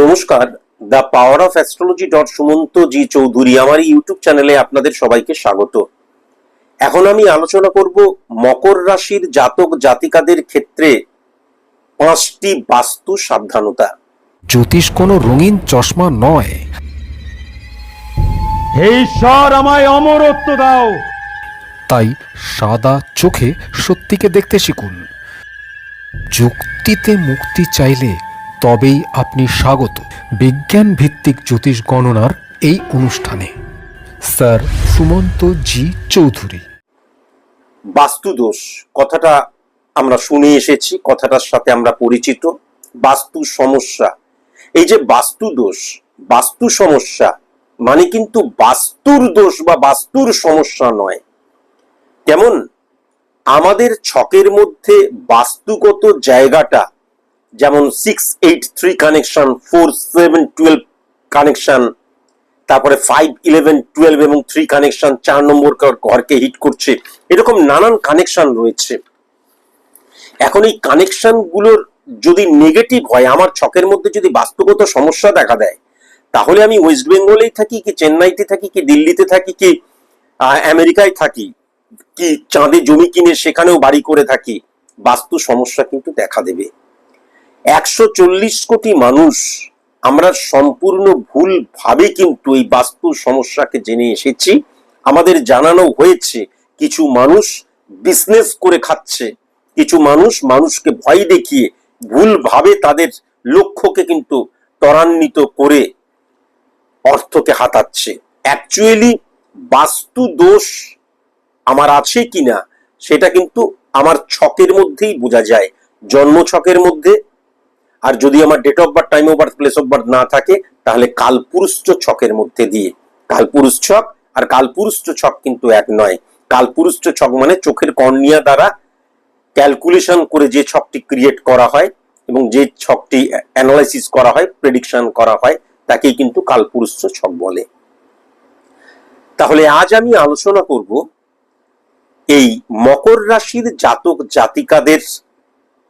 নমস্কার। The power of astrology dot Sumanta G Chowdhury আমার YouTube চ্যানেলে আপনাদের সবাইকে স্বাগত। এখন আমি আলোচনা করব মকর রাশির জাতক জাতিকাদের ক্ষেত্রে পাঁচটি বাস্তু সাবধানতা। জ্যোতিষ কোনো রঙিন চশমা নয়। হে ঈশ্বর আমায় অমরত্ব দাও। তাই সাদা চোখে সত্যিকে দেখতে শিখুন। যুক্তিতে মুক্তি চাইলে তবেই আপনি স্বাগত। বিজ্ঞান ভিত্তিক জ্যোতিষ গণনার এই অনুষ্ঠানে। Sir Sumanta G Chowdhury. বাস্তু দোষ কথাটা আমরা শুনে এসেছি, কথাটার সাথে আমরা পরিচিত। বাস্তু সমস্যা। এই যে বাস্তু দোষ বাস্তু সমস্যা মানে কিন্তু বাস্তুর দোষ বা বাস্তুর সমস্যা নয়। কেমন? আমাদের ছকের মধ্যে বাস্তুগত জায়গাটা যেমন six eight three connection four seven twelve connection তারপরে ফাইভ ইলেভেন টুয়েলভ এবং থ্রি কানেকশন চার নম্বর ঘরকে হিট করছে। এরকম নানান কানেকশন রয়েছে। এখন এই কানেকশনগুলোর যদি নেগেটিভ হয়, আমার ছকের মধ্যে যদি বাস্তুগত সমস্যা দেখা দেয়, তাহলে আমি ওয়েস্ট বেঙ্গলেই থাকি কি চেন্নাইতে থাকি কি দিল্লিতে থাকি কি আমেরিকায় থাকি কি চাঁদে জমি কিনে সেখানেও বাড়ি করে থাকি, বাস্তু সমস্যা কিন্তু দেখা দেবে। একশো চল্লিশ কোটি মানুষ আমরা সম্পূর্ণ ভুল ভাবে কিন্তু এই বাস্তু সমস্যাকে জেনে এসেছি। আমাদের জানানো হয়েছে, কিছু মানুষ বিজনেস করে খাচ্ছে, কিছু মানুষ মানুষকে ভয় দেখিয়ে ভুলভাবে তাদের লক্ষ্যকে কিন্তু ত্বরান্বিত করে অর্থকে হাতাচ্ছে। অ্যাকচুয়ালি বাস্তু দোষ আমার আছে কিনা, সেটা কিন্তু আমার ছকের মধ্যেই বোঝা যায়। জন্ম ছকের মধ্যে আর যদি আমার date of birth time of birth place of birth না থাকে, তাহলে কালপুরুষ ছকের মধ্যে দিয়ে। কালপুরুষ ছক আর কালপুরুষ ছক কিন্তু এক নয়। কালপুরুষ ছক মানে চোখের কর্নিয়া দ্বারা ক্যালকুলেশন করে যে ছকটি ক্রিয়েট করা হয় এবং যে ছকটি অ্যানালাইসিস করা হয় প্রেডিকশন করা হয়, তাকেই কিন্তু কালপুরুষ ছক বলে। তাহলে আজ আমি আলোচনা করব এই মকর রাশির জাতক জাতিকাদের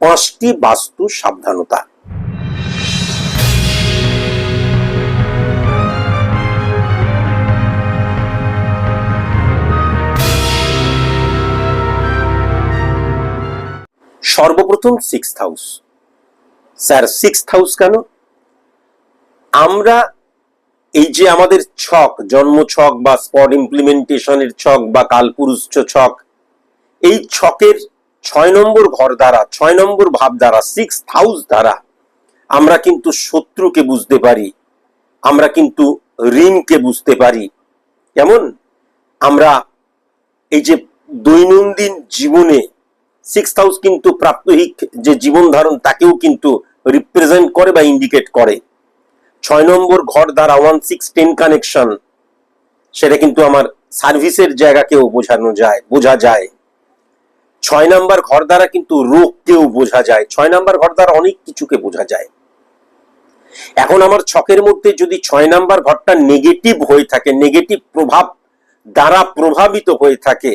পাঁচটি বাস্তু সাবধানতা। সর্বপ্রথম six house sir six house কেন? আমরা এই যে আমাদের ছক, জন্ম ছক বা স্পট ইমপ্লিমেন্টেশনের ছক বা কালপুরুষ ছক, এই ছকের ছয় নম্বর ঘর দ্বারা, ছয় নম্বর ভাব দ্বারা সিক্স হাউস দ্বারা আমরা কিন্তু শত্রুকে বুঝতে পারি, আমরা কিন্তু ঋণকে বুঝতে পারি। কেমন? আমরা এই যে দৈনন্দিন জীবনে সিক্স হাউস কিন্তু প্রাত্যহিক যে জীবন ধারণ, তাকেও কিন্তু রিপ্রেজেন্ট করে বা ইন্ডিকেট করে। ছয় নম্বর ঘর দ্বারা ওয়ান সিক্স টেন কানেকশন সেটা কিন্তু আমার সার্ভিসের জায়গাকেও বোঝানো যায়, বোঝা যায়। ছয় নাম্বার ঘর দ্বারা কিন্তু রোগকেও বোঝা যায়। ছয় নাম্বার ঘর দ্বারা অনেক কিছুকে বোঝা যায়। এখন আমার ছকের মধ্যে যদি ছয় নাম্বার ঘরটা নেগেটিভ হয়ে থাকে নেগেটিভ প্রভাব দ্বারা প্রভাবিত হয়ে থাকে,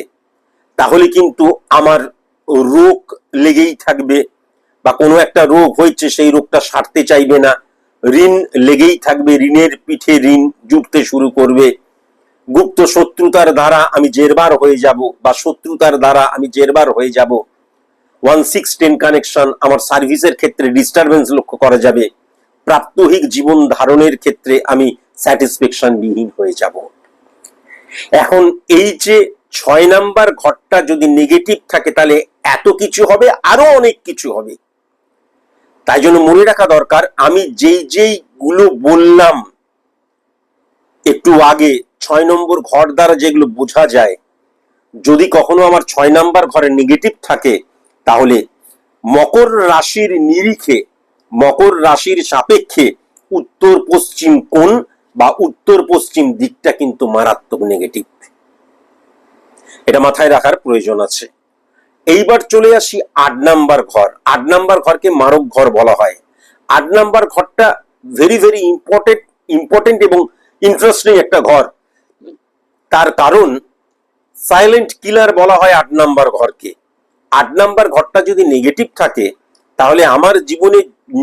তাহলে কিন্তু আমার রোগ লেগেই থাকবে বা কোনো একটা রোগ হয়েছে, সেই রোগটা সারতে চাইবে না। ঋণ লেগেই থাকবে, ঋণের পিঠে ঋণ জুটতে শুরু করবে। গুপ্ত শত্রুতার দ্বারা আমি জেরবার হয়ে যাব বা শত্রুতার দ্বারা আমি জেরবার হয়ে যাব। ওয়ান সিক্স টেন কানেকশন আমার সার্ভিসের ক্ষেত্রে ডিস্টারবেন্স লক্ষ্য করা যাবে। প্রাত্যহিক জীবন ধারণের ক্ষেত্রে আমি স্যাটিসফ্যাকশন বিহীন হয়ে যাব। এখন এই যে ছয় নাম্বার ঘরটা যদি নেগেটিভ থাকে, তাহলে এত কিছু হবে, আরও অনেক কিছু হবে। তাই জন্য মনে রাখা দরকার, আমি যেই যেই গুলো বললাম, একটু আগে ছয় নম্বর ঘর দ্বারা যেগুলো বোঝা যায়, যদি কখনো আমার ছয় নাম্বার ঘরে নেগেটিভ থাকে, তাহলে মকর রাশির নিরিখে, মকর রাশির সাপেক্ষে উত্তর পশ্চিম কোণ বা উত্তর পশ্চিম দিকটা কিন্তু মারাত্মক নেগেটিভ এটা মাথায় রাখার প্রয়োজন আছে। এইবার চলে আসি আট নাম্বার ঘর। আট নাম্বার ঘরকে মারক ঘর বলা হয়। আট নাম্বার ঘরটা ভেরি ভেরি ইম্পর্টেন্ট ইম্পর্টেন্ট এবং ইন্টারেস্টিং একটা ঘর। তার কারণ সাইলেন্ট কিলার বলা হয় আট নাম্বার ঘরকে। আট নাম্বার ঘরটা যদি নেগেটিভ থাকে, তাহলে আমার জীবনে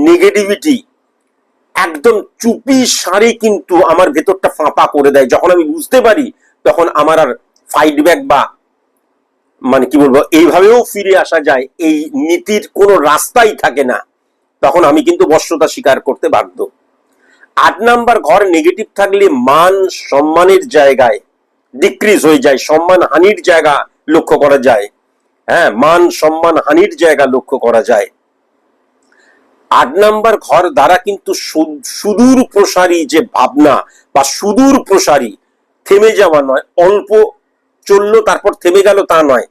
নেগেটিভিটি একদম চুপি সারে কিন্তু আমার ভেতরটা ফাঁপা করে দেয়। যখন আমি বুঝতে পারি, তখন আমার আর ফাইট ব্যাক বা মানে কি বলব, এইভাবেও ফিরে আসা যায়, এই নীতির কোনো রাস্তাই থাকে না, তখন আমি কিন্তু বর্ষতা স্বীকার করতে বাধ্য। আট নাম্বার ঘর নেগেটিভ থাকলে মান সম্মানের জায়গায় ডিক্রিজ হয়ে যায়, সম্মান হানির জায়গা লক্ষ্য করা যায়। হ্যাঁ মান সম্মান হানির জায়গা লক্ষ্য করা যায়। আট নাম্বার ঘর দ্বারা কিন্তু সুদূর প্রসারী যে ভাবনা বা সুদূর প্রসারী, থেমে যাওয়া নয়, অল্প চলল, তারপর থেমে গেল তা নয়।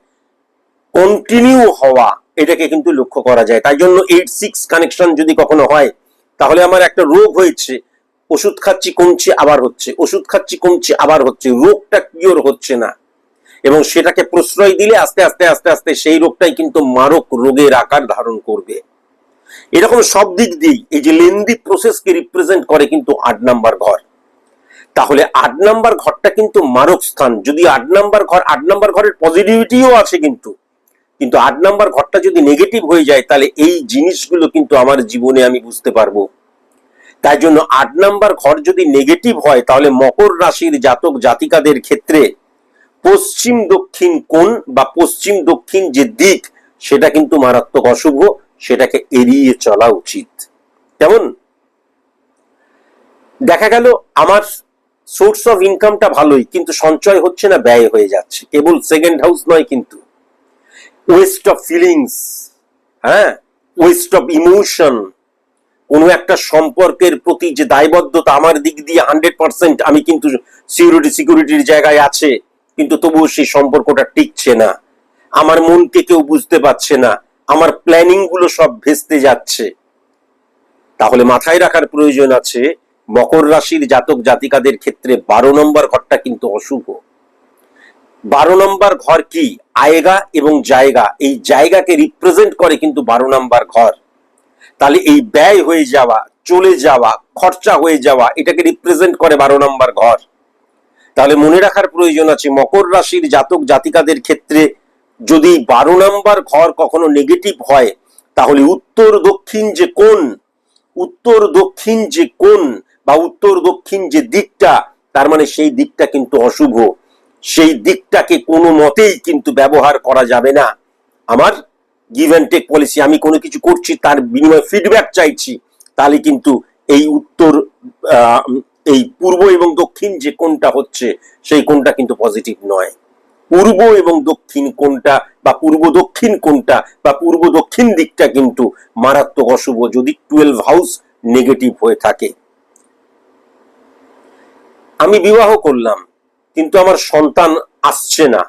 কন্টিনিউ হওয়া, এটাকে কিন্তু লক্ষ্য করা যায়। তাই জন্য এইট সিক্স কানেকশন যদি কখনো হয়, তাহলে আমার একটা রোগ হয়েছে। ওষুধ খাচ্ছি, কমছে, আবার হচ্ছে। ওষুধ খাচ্ছি, কমছে, আবার হচ্ছে। রোগটা কিওর হচ্ছে না। এবং সেটাকে প্রশ্রয় দিলে আস্তে আস্তে আস্তে আস্তে সেই রোগটাই কিন্তু মারক রোগের আকার ধারণ করবে। এরকম সব দিক দিয়েই এই যে লেন্দি প্রসেসকে রিপ্রেজেন্ট করে কিন্তু আট নাম্বার ঘর। তাহলে আট নাম্বার ঘরটা কিন্তু মারক স্থান। যদি আট নাম্বার ঘর, আট নাম্বার ঘরের পজিটিভিটিও আছে কিন্তু কিন্তু আট নাম্বার ঘরটা যদি নেগেটিভ হয়ে যায়, তাহলে এই জিনিসগুলো কিন্তু আমার জীবনে আমি বুঝতে পারব। তাই জন্য আট নাম্বার ঘর যদি নেগেটিভ হয়, তাহলে মকর রাশির জাতক জাতিকাদের ক্ষেত্রে পশ্চিম দক্ষিণ কোণ বা পশ্চিম দক্ষিণ যে দিক, সেটা কিন্তু মারাত্মক অশুভ, সেটাকে এড়িয়ে চলা উচিত। কেমন? দেখা গেল আমার সোর্স অফ ইনকামটা ভালোই, কিন্তু সঞ্চয় হচ্ছে না, ব্যয় হয়ে যাচ্ছে। কেবল সেকেন্ড হাউস নয় কিন্তু। ওয়েস্ট অফ ফিলিংস হ্যাঁ? ওয়েস্ট অফ ইমোশন কোনো একটা সম্পর্কের প্রতি যে দায়বদ্ধতা আমার দিক দিয়ে হান্ড্রেড পার্সেন্ট আমি কিন্তু সিকিউরিটি সিকিউরিটির জায়গায় আছে, কিন্তু তবুও সেই সম্পর্কটা টিকছে না। আমার মনকে কেউ বুঝতে পারছে না। আমার প্ল্যানিংগুলো সব ভেস্তে যাচ্ছে। তাহলে মাথায় রাখার প্রয়োজন আছে মকর রাশির জাতক জাতিকাদের ক্ষেত্রে বারো নম্বর ঘরটা কিন্তু অশুভ। বারো নম্বর ঘর কি? আয়েগা এবং জায়গা। এই জায়গাকে রিপ্রেজেন্ট করে কিন্তু বারো নম্বর ঘর। তাহলে এই ব্যয় হয়ে যাওয়া, চলে যাওয়া, খরচা হয়ে যাওয়া, এটাকে রিপ্রেজেন্ট করে বারো নম্বর ঘর। তাহলে মনে রাখার প্রয়োজন আছে, মকর রাশির জাতক জাতিকাদের ক্ষেত্রে যদি বারো নম্বর ঘর কখনো নেগেটিভ হয়, তাহলে উত্তর দক্ষিণ যে কোন উত্তর দক্ষিণ যে কোন বা উত্তর দক্ষিণ যে দিকটা, তার মানে সেই দিকটা কিন্তু অশুভ। সেই দিকটাকে কোনো মতেই কিন্তু ব্যবহার করা যাবে না। আমার গিভ অ্যান্ড টেক পলিসি আমি কোনো কিছু করছি, তার বিনিময়ে ফিডব্যাক চাইছি, তাহলে কিন্তু এই উত্তর এই পূর্ব এবং দক্ষিণ যে কোনটা হচ্ছে, সেই কোনটা কিন্তু পজিটিভ নয়। পূর্ব এবং দক্ষিণ কোনটা বা পূর্ব দক্ষিণ কোনটা বা পূর্ব দক্ষিণ দিকটা কিন্তু মারাত্মক অশুভ, যদি টুয়েলভ হাউস নেগেটিভ হয়ে থাকে। আমি বিবাহ করলাম, কিন্তু আমার সন্তান আসছে না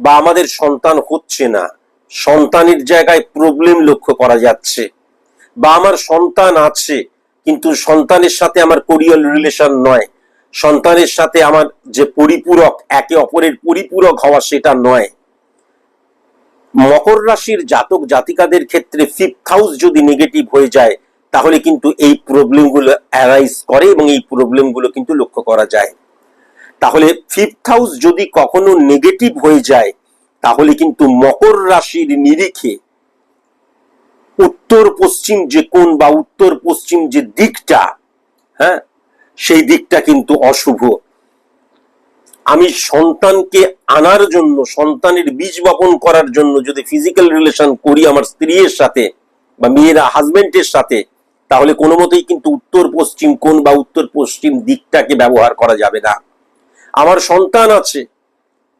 বা আমাদের সন্তান হচ্ছে না। সন্তানের জায়গায় প্রবলেম লক্ষ্য করা যাচ্ছে বা আমার সন্তান আছে, কিন্তু সন্তানের সাথে আমার কোরিয়াল রিলেশন নয়। সন্তানের সাথে আমার যে পরিপূরক, একে অপরের পরিপূরক হওয়া সেটা নয়। মকর রাশির জাতক জাতিকাদের ক্ষেত্রে ফিফথ হাউস যদি নেগেটিভ হয়ে যায় তাহলে কিন্তু এই প্রবলেমগুলো অ্যারাইজ করে এবং এই প্রবলেমগুলো কিন্তু লক্ষ্য করা যায়। তাহলে ফিফথ হাউস যদি কখনো নেগেটিভ হয়ে যায়, তাহলে কিন্তু মকর রাশির নিরিখে উত্তর পশ্চিম যে কোণ বা উত্তর পশ্চিম যে দিকটা হ্যাঁ সেই দিকটা কিন্তু অশুভ। আমি সন্তানকে আনার জন্য, সন্তানের বীজ বপন করার জন্য যদি ফিজিক্যাল রিলেশন করি আমার স্ত্রীর সাথে বা মেয়েরা হাজবেন্ডের সাথে তাহলে কোনো মতেই কিন্তু উত্তর পশ্চিম কোণ বা উত্তর পশ্চিম দিকটাকে ব্যবহার করা যাবে না। আমার সন্তান আছে,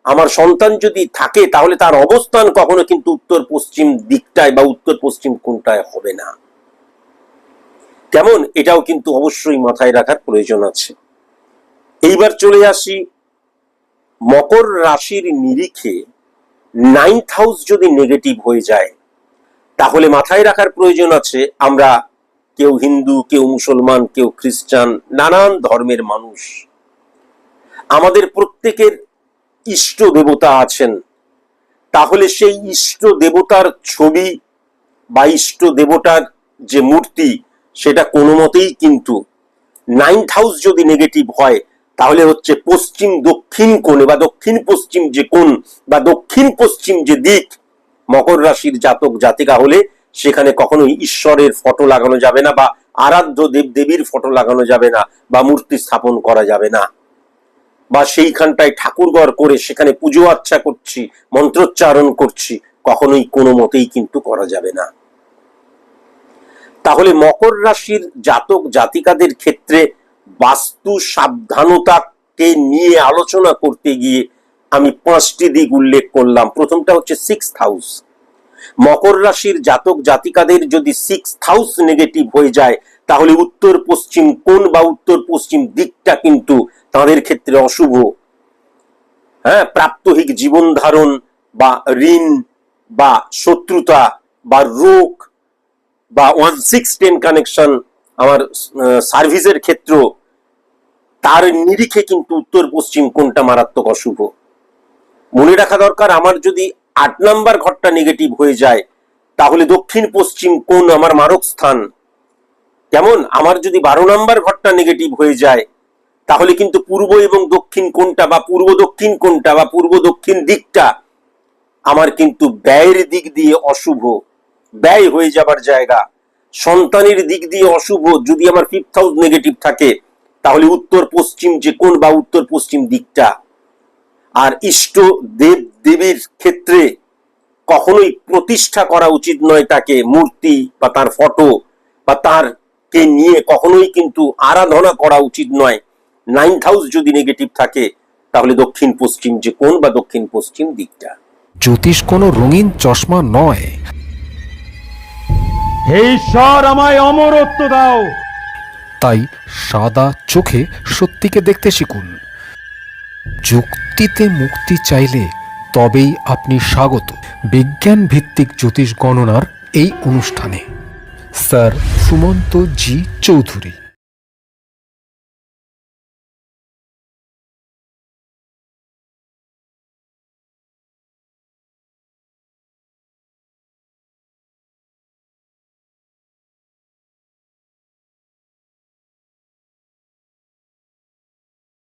আমার সন্তান যদি থাকে তাহলে তার অবস্থান কখনো কিন্তু উত্তর পশ্চিম দিকটায় বা উত্তর পশ্চিম কোনটায় হবে না। কেমন? এটাও কিন্তু অবশ্যই মাথায় রাখার প্রয়োজন আছে। এইবার চলে আসি, মকর রাশির নিরিখে নাইন্থ হাউস যদি নেগেটিভ হয়ে যায়, তাহলে মাথায় রাখার প্রয়োজন আছে, আমরা কেউ হিন্দু, কেউ মুসলমান, কেউ খ্রিস্টান, নানান ধর্মের মানুষ। আমাদের প্রত্যেকের ইষ্ট দেবতা আছেন। তাহলে সেই ইষ্ট দেবতার ছবি বা ইষ্ট দেবতার যে মূর্তি, সেটা কোনো মতেই কিন্তু নাইন্থ হাউস যদি নেগেটিভ হয়, তাহলে হচ্ছে পশ্চিম দক্ষিণ কোণে বা দক্ষিণ পশ্চিম যে কোণ বা দক্ষিণ পশ্চিম যে দিক, মকর রাশির জাতক, জাতিকা হলে সেখানে কখনোই ঈশ্বরের ফটো লাগানো যাবে না বা আরাধ্য দেব দেবীর ফটো লাগানো যাবে না বা মূর্তি স্থাপন করা যাবে না। বা সেইখানটায় ঠাকুরঘর করে সেখানে পুজো আচ্ছা করছি, মন্ত্রোচ্চারণ করছি, কখনোই কোনো মতেই কিন্তু করা যাবে না। তাহলে মকর রাশির জাতক জাতিকাদের ক্ষেত্রে বাস্তু সাবধানতাকে নিয়ে আলোচনা করতে গিয়ে আমি পাঁচটি দিক উল্লেখ করলাম। প্রথমটা হচ্ছে সিক্স হাউস মকর রাশির জাতক জাতিকাদের যদি সিক্স হাউস নেগেটিভ হয়ে যায়, তাহলে উত্তর পশ্চিম কোণ বা উত্তর পশ্চিম দিকটা কিন্তু তাদের ক্ষেত্রে অশুভ। হ্যাঁ প্রাপ্তহিক জীবন ধারণ বা ঋণ বা শত্রুতা বা রোগ বা ওয়ান সিক্স টেন কানেকশন আমার সার্ভিসের ক্ষেত্র, তার নিরিখে কিন্তু উত্তর পশ্চিম কোনটা মারাত্মক অশুভ। মনে রাখা দরকার, আমার যদি আট নাম্বার ঘরটা নেগেটিভ হয়ে যায়, তাহলে দক্ষিণ পশ্চিম কোন আমার মারক স্থান। কেমন? আমার যদি বারো নাম্বার ঘরটা নেগেটিভ হয়ে যায়, তাহলে কিন্তু পূর্ব এবং দক্ষিণ কোনটা বা পূর্ব দক্ষিণ কোনটা বা পূর্ব দক্ষিণ দিকটা আমার কিন্তু ব্যয়ের দিক দিয়ে অশুভ। ব্যয় হয়ে যাবার জায়গা। সন্তানের দিক দিয়ে অশুভ। যদি আমার ফিফথ হাউস নেগেটিভ থাকে, তাহলে উত্তর পশ্চিম যে কোন বা উত্তর পশ্চিম দিকটা। আর ইষ্ট দেব দেবীর ক্ষেত্রে কখনোই প্রতিষ্ঠা করা উচিত নয় তাকে মূর্তি বা তার ফটো বা তার কে নিয়ে কখনোই কিন্তু আরাধনা করা উচিত নয়। নাইন্থ হাউস যদি নেগেটিভ থাকে তাহলে দক্ষিণ পশ্চিম যে কোন বা দক্ষিণ পশ্চিম দিকটা। জ্যোতিষ কোনো রঙিন চশমা নয়। হে ঈশ্বর আমায় অমরত্ব দাও। তাই সাদা চোখে সত্যিকে দেখতে শিখুন। যুক্তিতে মুক্তি চাইলে তবেই আপনি স্বাগত। বিজ্ঞান ভিত্তিক জ্যোতিষ গণনার এই অনুষ্ঠানে স্যার সুমন্ত জি চৌধুরী।